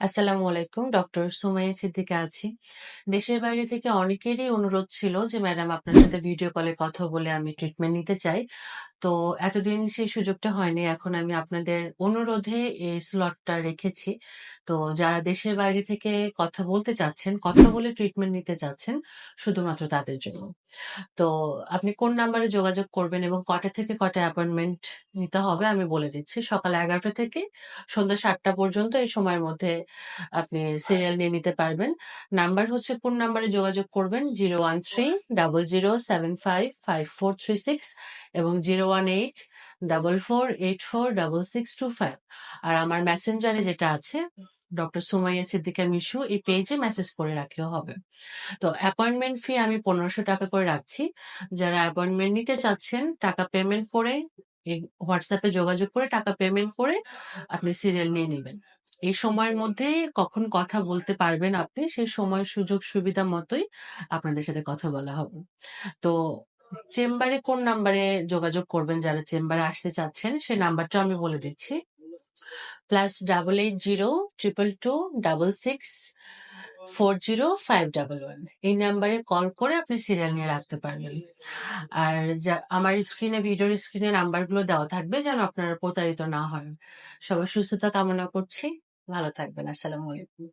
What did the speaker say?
আসসালামু আলাইকুম, ডক্টর সুমাইয়া সিদ্দিকা আছি। দেশের বাইরে থেকে অনেকেরই অনুরোধ ছিল যে, ম্যাডাম, আপনার সাথে ভিডিও কলে কথা বলে আমি ট্রিটমেন্ট নিতে চাই। তো এতদিন সেই সুযোগটা হয়নি। এখন আমি আপনাদের অনুরোধে এই স্লটটা রেখেছি। তো যারা দেশের বাইরে থেকে কথা বলতে চাচ্ছেন, কথা বলে ট্রিটমেন্ট নিতে চাচ্ছেন, শুধুমাত্র তাদের জন্য। তো আপনি কোন নাম্বারে যোগাযোগ করবেন এবং কটা থেকে কটা অ্যাপয়েন্টমেন্ট নিতে হবে আমি বলে দিচ্ছি। সকাল এগারোটা থেকে সন্ধ্যা সাতটা পর্যন্ত এই সময়ের মধ্যে আপনি সিরিয়াল নিয়ে নিতে পারবেন। নাম্বার হচ্ছে কোন নাম্বারে যোগাযোগ করবেন? Zero one three double zero seven five five four three six এবং zero one eight double four eight four double six two five আর আমার মেসেঞ্জারে যেটা আছে ডক্টর সুমাইয়া সিদ্দিকা মিশু এই পেজে মেসেজ করে রাখলেও হবে। তো অ্যাপয়েন্টমেন্ট ফি আমি পনেরোশো টাকা করে রাখছি। যারা অ্যাপয়েন্টমেন্ট নিতে চাচ্ছেন, টাকা পেমেন্ট করে, এই হোয়াটসঅ্যাপে যোগাযোগ করে টাকা পেমেন্ট করে আপনি সিরিয়াল নিয়ে নেবেন। এই সময়ের মধ্যে কখন কথা বলতে পারবেন আপনি সেই সময় সুযোগ সুবিধা মতোই আপনাদের সাথে কথা বলা হবে। তো চেম্বারে কোন নাম্বারে যোগাযোগ করবেন যারা চেম্বারে আসতে চাচ্ছেন, সেই নাম্বারটা আমি বলে দিচ্ছি। Plus double eight zero triple two double six four zero five double one এই নাম্বারে কল করে আপনি সিরিয়াল নিয়ে রাখতে পারবেন। আর আমার স্ক্রিনে ভিডিওর স্ক্রিনে নাম্বারগুলো দেওয়া থাকবে যেন আপনারা প্রতারিত না হন। সবার সুস্থতা কামনা করছি। ভালো থাকবেন। আসসালামু আলাইকুম।